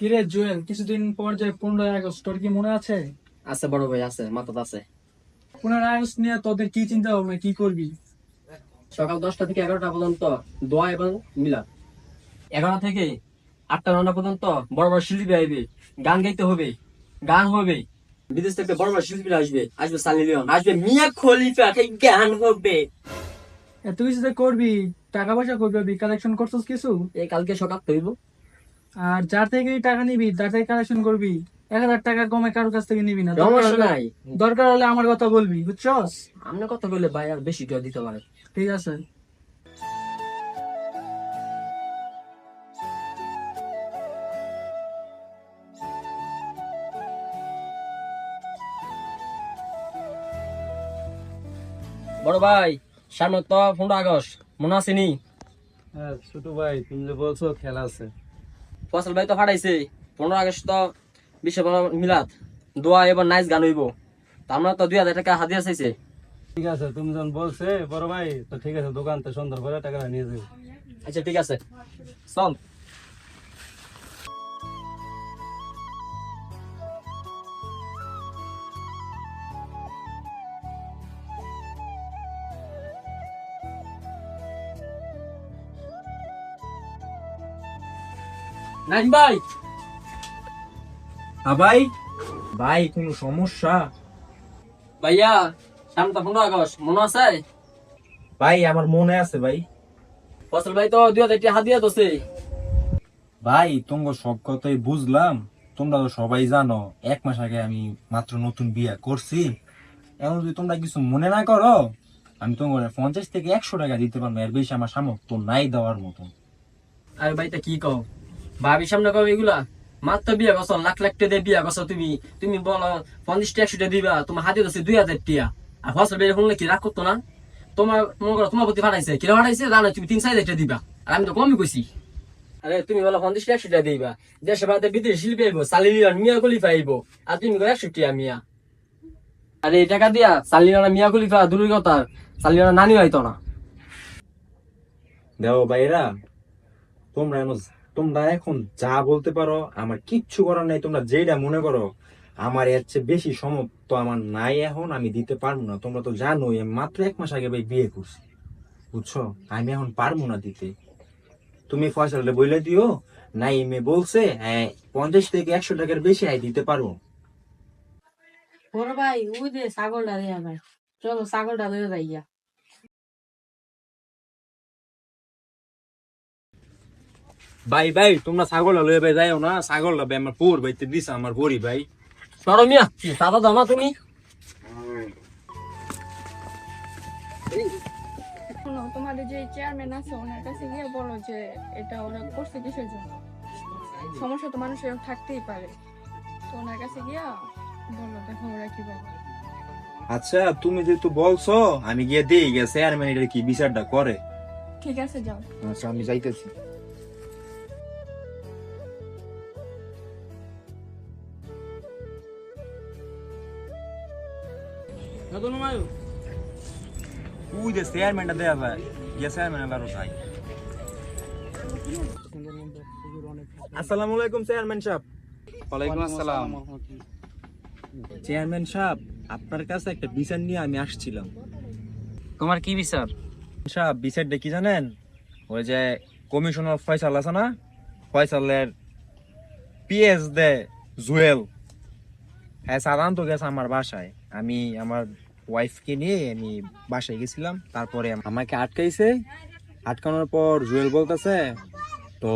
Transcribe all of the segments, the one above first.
কিরে জুয়েল কিছুদিন পর যে পনেরোই আগস্ট তোর কি মনে আছে? আছে বড় ভাই আছে আছে। পনেরোই আগস্ট নিয়ে তোদের কি চিন্তা ভাবনা কি করবি? সকাল দশটা থেকে এগারোটা পর্যন্ত দোয়া এবং থেকে আটটা নটা পর্যন্ত বড় বড় শিল্পী আসবে গান গাইতে হবে গান হবে। বিদেশ থেকে বড় বড় শিল্পীরা আসবে আসবে সানি লিওন আসবে মিয়া খলিফা এই গান হবে। এত কিছু করবি টাকা পয়সা করবি কালেকশন করছিস কিছু? এই কালকে সকাল হইব আর যার থেকে টাকা নিবি তার থেকে কালেকশন করবি এক হাজার টাকা কমে কারোর কাছ থেকে নিবি না। দরকার সমস্যা হলে- নাই। দরকার হলে আমার কথা বলবি বুঝছস? আমরা কথা বললে ভাই আর বেশি টাকা দিতে পারে। ঠিক আছে। বড় ভাই সামনে তো পনেরো আগস্ট মনে আছে নি? হ্যাঁ ছোট ভাই তুমি যে বলছো খেলা আছে। ফসল ভাই তো ফাটাইছে। পনেরো আগস্ট তো বিশ্ব মিলাদ। দোয়া এবার নাইস গান হইব। তা আমরা তো দুই হাজার টাকা হাজিরা চাইছে। ঠিক আছে তুমি যখন বলছে বড় ভাই তো ঠিক আছে দোকান তো সুন্দর করে টাকা নিয়ে যাবে আচ্ছা ঠিক আছে। চল। নাইম ভাই। হ্যাঁ ভাই। ভাই কোনো সমস্যা? ভাইয়া সামনে তো পনেরো আগস্ট মনে আছে? ভাই আমার মনে আছে ভাই। ফসল ভাই তো দুই হাজার টাকা হাজিরা দোছে ভাই তোমার সব কথাই বুঝলাম। তোমরা তো সবাই জানো এক মাস আগে আমি মাত্র নতুন বিয়ে করছি। এখন যদি তোমরা কিছু মনে না করো আমি তোমার পঞ্চাশ থেকে একশো টাকা দিতে পারব। এর বেশি আমার সামর্থ্য নাই দেওয়ার মতন আরে ভাই তা কি কও? ভাবি সামনে কও এগুলা মাত্র বিয়া গছ লাখ লাখ টাকা দিয়ে বিয়া গছ তুমি। তুমি বলো, পঞ্চাশ টাকা, একশো টাকা দিবা, তোমার হাতে দোছে দুই হাজার টাকা। আর ফসল বের শুনলে কি রাগ করতো না? তোমার, মনে করো তোমার প্রতি ফাটাইছে, কিরা ফাটাইছে? জানো, তুমি তিন, চার হাজার দিবা। আর আমি তো কমই কইছি। আরে, তুমি বলো, পঞ্চাশ টাকা, একশো টাকা দিবা। দেশে বাদে বিদেশি শিল্পী আইবো সালিলিয়ন মিয়া খলিফা আইবো। আর তুমি কো একশো টাকা মিয়া। আরে, এই টাকা দিয়া সালিলিয়ন মিয়া খলিফা দূরের কথা সালিলিয়ন নানি হইতো না। দেও ভাইরা, তোমরা তোমরা এখন যা বলতে পারো, আমার কিচ্ছু করার নাই, তোমরা যেটা মনে করো, আমার এর চেয়ে বেশি সমর্থ আমার নাই এখন, আমি দিতে পারব না। তোমরা তো জানোই, আমি মাত্র এক মাস আগে ভাই বিয়ে করছি। বুঝছ? আমি এখন পারব না দিতে। তুমি ফয়সালটা বলে দিও নাই মেয়ে বলছে হ্যাঁ পঞ্চাশ থেকে একশো টাকার বেশি আয় দিতে পারব। বড় ভাই, ওই যে ছাগলটা দেয়া ভাই। চলো, ছাগলটা লয়ে যাইয়া। ভাই ভাই তোমরা ছাগলটা লয়ে ভাই যাইও না ছাগলটা ভাই আমার পুর ভাইতে দিছে আমার বড়ি ভাই। সরো মিয়া দাদা দাও না তুমি? শোনো তোমাদের যে চেয়ারম্যান আছে ওনার কাছে গিয়ে বলো যে এটা ওরা করছে কিসের জন্য? সমস্যা তো মানুষের থাকতেই পারে। তো ওনার কাছে গিয়া বলো দেখো ওরা কি বলে। আচ্ছা তুমি যেহেতু বলছো আমি গিয়ে দিয়ে গেছে আর মানে এটা কি বিচারটা করে। ঠিক আছে যাও। আচ্ছা আমি যাইতেছি। ওই যে চেয়ারম্যানটা দেয়া যায় ইয়ে চেয়ারম্যান আলারও যাই আসসালামু আলাইকুম চেয়ারম্যান সাহেব ওয়ালাইকুম আসসালাম চেয়ারম্যান সাহেব আপনার কাছে একটা বিচার নিয়ে আমি আসছিলাম। তোমার কি বিচার? সাহেব বিচারটা কি জানেন? ওই যে কমিশনার ফয়সাল আছে না? ফয়সালের পিএস দে জুয়েল। হ্যাঁ সাধারণত গেছে আমার বাসায়। আমি আমার ওয়াইফকে নিয়ে আমি বাসায় গেছিলাম তারপরে আমাকে আটকাইছে। আটকানোর পর জুয়েল বলতেছে তো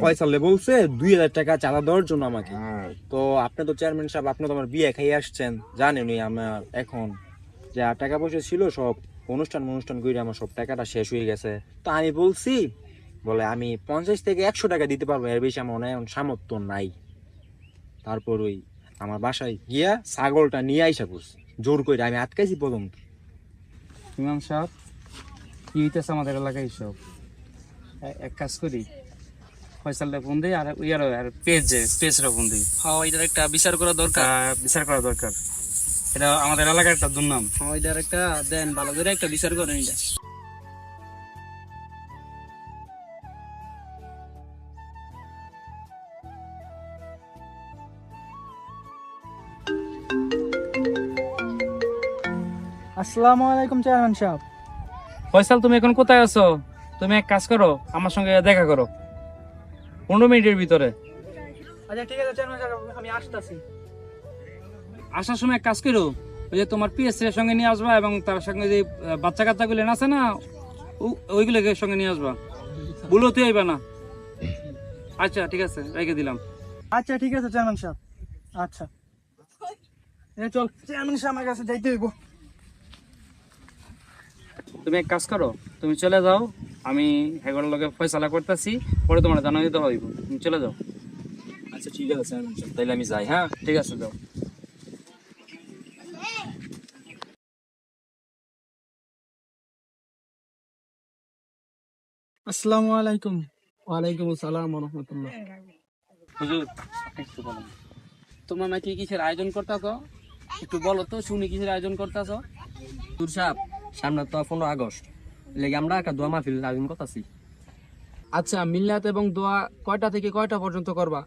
ফয়সালে বলছে দুই হাজার টাকা চাঁদা দেওয়ার জন্য আমাকে। তো আপনি তো চেয়ারম্যান সাহেব আপনি তো আমার বিয়ে খাইয়ে আসছেন। জানেনই আমার এখন যে টাকা পয়সা ছিল সব অনুষ্ঠান অনুষ্ঠান করে আমার সব টাকাটা শেষ হয়ে গেছে। তো আমি বলছি বলে আমি পঞ্চাশ থেকে একশো টাকা দিতে পারব এর বেশি আমার হয় এখন সামর্থ্য নাই। তারপর ওই আমার বাসায় গিয়া ছাগলটা নিয়ে আইসা করছি জোর করে আমি আটকাইছি পর্যন্ত ইমাম সাহেব কি হইতেছে আমাদের এলাকায় সব এক কাজ করি ফয়সালটা ফোন দিই আর ইয়ার আর পেজ পেজটা ফোন দিই। হ্যাঁ এটার একটা বিচার করা দরকার। বিচার করা দরকার। এটা আমাদের এলাকার একটা দুর্নাম। হ্যাঁ এটার একটা দেন ভালো করে একটা বিচার করেন এটা। আসসালামু আলাইকুম চেয়ারম্যান সাহেব। ফয়সাল তুমি এখন কোথায় আছো? তুমি এক কাজ করো আমার সঙ্গে দেখা করো। পনেরো মিনিটের ভিতরে। আচ্ছা ঠিক আছে চেয়ারম্যান সাহেব আমি আসতেছি। আসার সময় এক কাজ করো ওই যে তোমার পিএস এর সঙ্গে নিয়ে আসবা এবং তার সঙ্গে যে বাচ্চা কাচ্চাগুলো আছে না ওইগুলোকে সঙ্গে নিয়ে আসবা। ভুলো তুই আইবা না। আচ্ছা ঠিক আছে রেখে দিলাম। আচ্ছা ঠিক আছে চেয়ারম্যান সাহেব। আচ্ছা। চল চেয়ারম্যান সাহেব আমার কাছে যাইতে হইব। তুমি এক কাজ করো তুমি চলে যাও আমি হেগোর লগে ফয়সালা করতেছি পরে তোমার জানা দিতে হইব। তুমি চলে যাও। আচ্ছা ঠিক আছে তাইলে আমি যাই হ্যাঁ? ঠিক আছে যাও। আসসালামু আলাইকুম। ওয়ালাইকুম আসসালাম রহমতুল্লাহ। হুজুর একটু বলুন। তোমার নাকি কিসের আয়োজন করতেছ? একটু বলো তো শুনি কিসের আয়োজন করতেছ? তুর সাহেব সামনে তো পনেরো আগস্ট। লেগে আমরা একটা দোয়া মাহফিল আয়োজন করতেছি। আচ্ছা মিল্লাত এবং দোয়া কয়টা থেকে কয়টা পর্যন্ত করবা?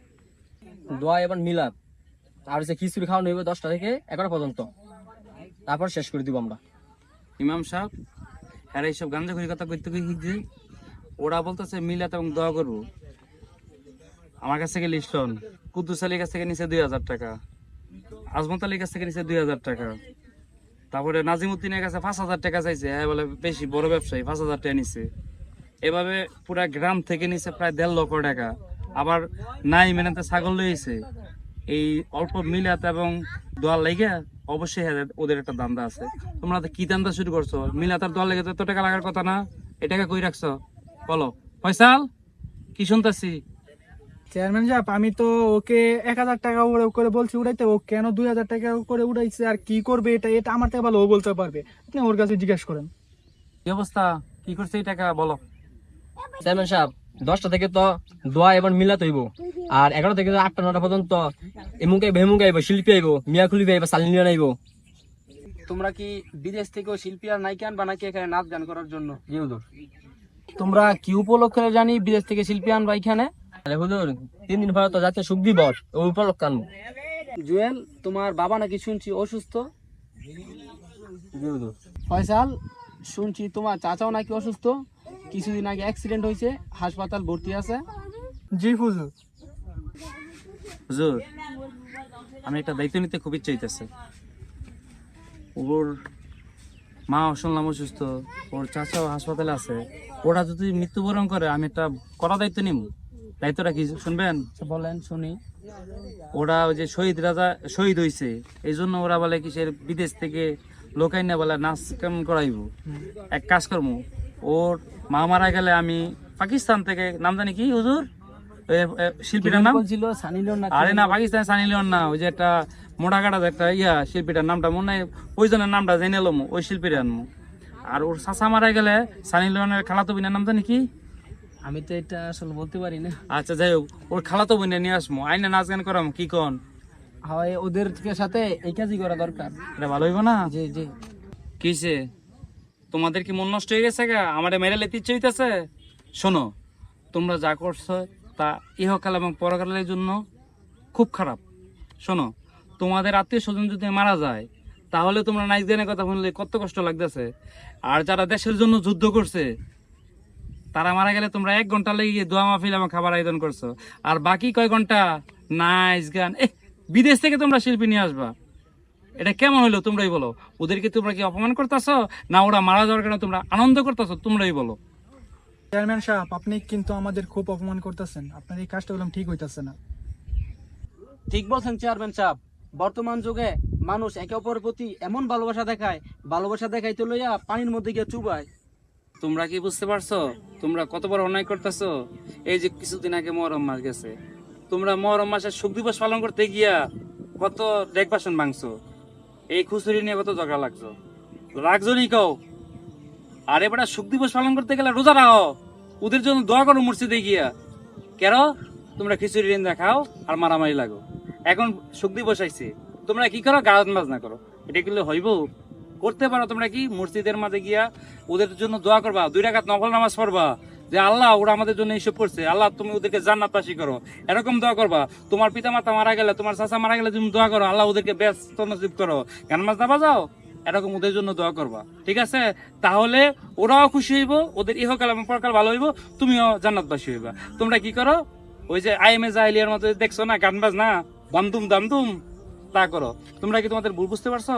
দোয়া এবং মিলাদ। আর হচ্ছে খিচুড়ি খাওয়ানো হইবে দশটা থেকে এগারো পর্যন্ত। তারপর শেষ করে দিব আমরা। ইমাম সাহেব হ্যাঁ এইসব গাঞ্জা করি কথা করতে গিয়ে ওরা বলতেছে মিলাত এবং দোয়া করব। আমার কাছ থেকে লিস্টন কুদ্দুস আলীর কাছ থেকে নিচে দুই হাজার টাকা। আজমত আলীর কাছ থেকে নিচে দুই হাজার টাকা। তারপরে নাজিমুদ্দিনের কাছে পাঁচ হাজার টাকা চাইছে হ্যাঁ বলে বেশি বড় ব্যবসায়ী, পাঁচ হাজার টাকা নিছে। এভাবে পুরা গ্রাম থেকে নিছে প্রায় দেড় লক্ষ টাকা। আবার নাই মেনাতে ছাগল লইছে। এই অল্প মিলাত এবং দোয়ার লেগে অবশ্যই ওদের একটা দান্দা আছে। তোমরা কি দান্দা শুরু করছ? মিলাত আর দোয়ার লেগে তো টাকা লাগার কথা না। এটাকে কই রাখছো? বলো। ফয়সাল, কি শুনতাছি? চেয়ারম্যান সাহেব আমি তো ওকে এক হাজার টাকা করে করে বলছি উড়াইতে ও কেন দুই হাজার টাকা করে উড়াইছে আর কি করবে এটা এটা আমার থেকে ভালো ও বলতে পারবে। আপনি ওর কাছে জিজ্ঞেস করেন। কি অবস্থা? কি করছে এই টাকা? বলো। চেয়ারম্যান সাহেব দশটা থেকে তো দোয়া এবার মিলাত হইব আর এগারো থেকে আটটা নটা পর্যন্ত এমুক হেমুক আইব শিল্পী আইব মিয়া আইব সালিনিয়ান আইব। তোমরা কি বিদেশ থেকেও শিল্পী আর নায়িকা আনবা নাকি এখানে নাচ গান করার জন্য? তোমরা কি উপলক্ষে জানি বিদেশ থেকে শিল্পী আনবা এখানে? হুজুর তিন দিন পরে তো জাতীয় সুখ দিবস ওই উপলক্ষে আনব জুয়েল তোমার বাবা নাকি শুনছি অসুস্থ? জি ফয়সাল শুনছি তোমার চাচাও নাকি অসুস্থ? কিছুদিন আগে অ্যাক্সিডেন্ট হয়েছে হাসপাতাল ভর্তি আছে। জি হুজুর। হুজুর আমি একটা দায়িত্ব নিতে খুব ইচ্ছে হইতেছে। ওর মা শুনলাম অসুস্থ ওর চাচাও হাসপাতালে আছে। ওরা যদি মৃত্যুবরণ করে আমি একটা কড়া দায়িত্ব নিব দায়িত্বটা কি শুনবেন? বলেন শুনি। ওরা ওই যে শহীদ রাজা শহীদ হয়েছে এই জন্য ওরা বলে কিসের বিদেশ থেকে লোকাই না বলে নাচ কেমন করাইব? এক কাজ করব ওর মা মারা গেলে আমি পাকিস্তান থেকে নাম জানি কি হুজুর? শিল্পীটার নাম? ছিল আরে না পাকিস্তান সানি লিওন না ওই যে একটা মোটা কাটা একটা ইয়া শিল্পীটার নামটা মনে নাই ওই জনের নামটা জেনে এলাম ওই শিল্পীর আনব আর ওর চাচা মারা গেলে সানি লিওনের খালাতো বোনের নাম জানি কি? আমি তো এটা আসলে বলতে পারি না। আচ্ছা যাই হোক ওর খালাতো বোনে নিয়ে আসব আইনে নাচ গান করাম কি কন? হয় ওদের সাথে এই কাজই করা দরকার। এটা ভালো হইব না? জি জি। কিসে তোমাদের কি মন নষ্ট হয়ে গেছে গা? আমার মেরে লেতে ইচ্ছে হইতেছে? শোনো তোমরা যা করছ তা ইহকাল এবং পরকালের জন্য খুব খারাপ। শোনো তোমাদের আত্মীয় স্বজন যদি মারা যায় তাহলে তোমরা নাইচ গানের কথা শুনলে কত কষ্ট লাগতেছে। আর যারা দেশের জন্য যুদ্ধ করছে তারা মারা গেলে তোমরা এক ঘণ্টা লেগে গিয়ে দোয়া মাহফিল এবং খাবার আয়োজন করছ। আর বাকি কয় ঘণ্টা? নাইস গান। এ বিদেশ থেকে তোমরা শিল্পী নিয়ে আসবা। এটা কেমন হলো তোমরাই বলো। ওদেরকে তোমরা কি অপমান করতেছো? না ওরা মারা যাওয়ার কারণে তোমরা আনন্দ করতেছো? তোমরাই বলো। চেয়ারম্যান সাহেব আপনি কিন্তু আমাদের খুব অপমান করতেছেন। আপনার এই কাজটা বললাম ঠিক হইতাছে না। ঠিক বলছেন চেয়ারম্যান সাহেব। বর্তমান যুগে মানুষ একে অপরের প্রতি এমন ভালোবাসা দেখায় ভালোবাসা দেখাইতে লইয়া পানির মধ্যে গিয়ে চুবায়। তোমরা কি বুঝতে পারছ? তোমরা কত বড় অন্যায় করতেছো? এই যে কিছুদিন আগে মহরম মাস গেছে। তোমরা মহরম মাসের সুখ দিবস পালন করতে গিয়া কত ডেক বাসন ভাঙছো। এই খুচুরি নিয়ে কত ঝগড়া লাগছো। রাখজনই কও। আর এবার সুখ দিবস পালন করতে গেলে রোজা রাখো। ওদের জন্য দোয়া করো মসজিদে গিয়া। কেন? তোমরা খিচুড়ি রেন্দা খাও আর মারামারি লাগো। এখন সুখ দিবস আইছে। তোমরা কি করো? গান বাজনা করো। এটা কিন্তু হইব? করতে পারো তোমরা কি? মসজিদের মাঝে গিয়া ওদের জন্য দোয়া করবা। দুই রাকাত নফল নামাজ পড়বা। যে আল্লাহ, ওরা আমাদের জন্য এইসব করছে। আল্লাহ, তুমি ওদেরকে জান্নাত পাশি করো। এরকম দোয়া করবা। তোমার পিতা মাতা মারা গেলে, তোমার চাচা মারা গেলে তুমি দোয়া করো, আল্লাহ ওদেরকে ব্যস্ত নসিব করো। গান বাজনা বাজাও। এরকম ওদের জন্য দোয়া করবা। ঠিক আছে? তাহলে ওরাও খুশি হইব, ওদের ইহকাল এবং পরকাল ভালো হইব, তুমিও জান্নাতবাসী হইবা। তোমরা কি করো? ওই যে আই এম এ জাহিলিয়ার মতো দেখছ না, গান বাজ না দামদুম দামদুম তা করো। তোমরা কি তোমাদের ভুল বুঝতে পারছ?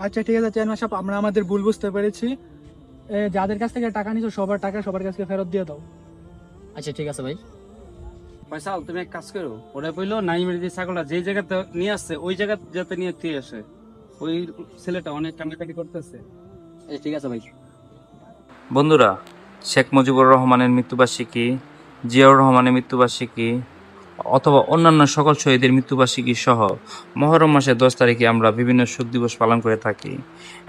আচ্ছা ঠিক আছে চেয়ারম্যান সাহেব আমরা আমাদের ভুল বুঝতে পেরেছি। এ, যাদের কাছ থেকে টাকা নিছো সবার টাকা সবার কাছে ফেরত দিয়ে দাও। আচ্ছা ঠিক আছে ভাই। পয়সা তুমি এক কাজ করো। ওরা বলল নাইমের যে ছাগলটা যে জায়গাতে নিয়ে আসছে ওই জায়গা যাতে নিয়ে দিয়ে আসে। ওই ছেলেটা অনেক কান্নাকাটি করতেছে। আচ্ছা ঠিক আছে ভাই। বন্ধুরা শেখ মুজিবুর রহমানের মৃত্যুবার্ষিকী জিয়াউর রহমানের মৃত্যুবার্ষিকী অথবা অন্যান্য সকল শহীদের মৃত্যুবার্ষিকী সহ মহরম মাসের দশ তারিখে আমরা বিভিন্ন শোক দিবস পালন করে থাকি।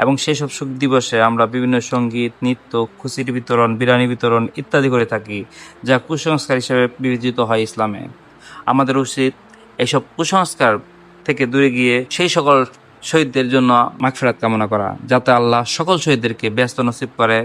এবং সেই সব শোক দিবসে আমরা বিভিন্ন সংগীত, নৃত্য, খুশির বিতরণ বিরিয়ানি বিতরণ ইত্যাদি করে থাকি, যা কুসংস্কার হিসেবে বিবেচিত হয় ইসলামে। আমাদের উচিত এইসব কুসংস্কার থেকে দূরে গিয়ে সেই সকল শহীদদের জন্য মাগফিরাত কামনা করা, যাতে আল্লাহ সকল শহীদদেরকে ব্যস্ত নসিব করে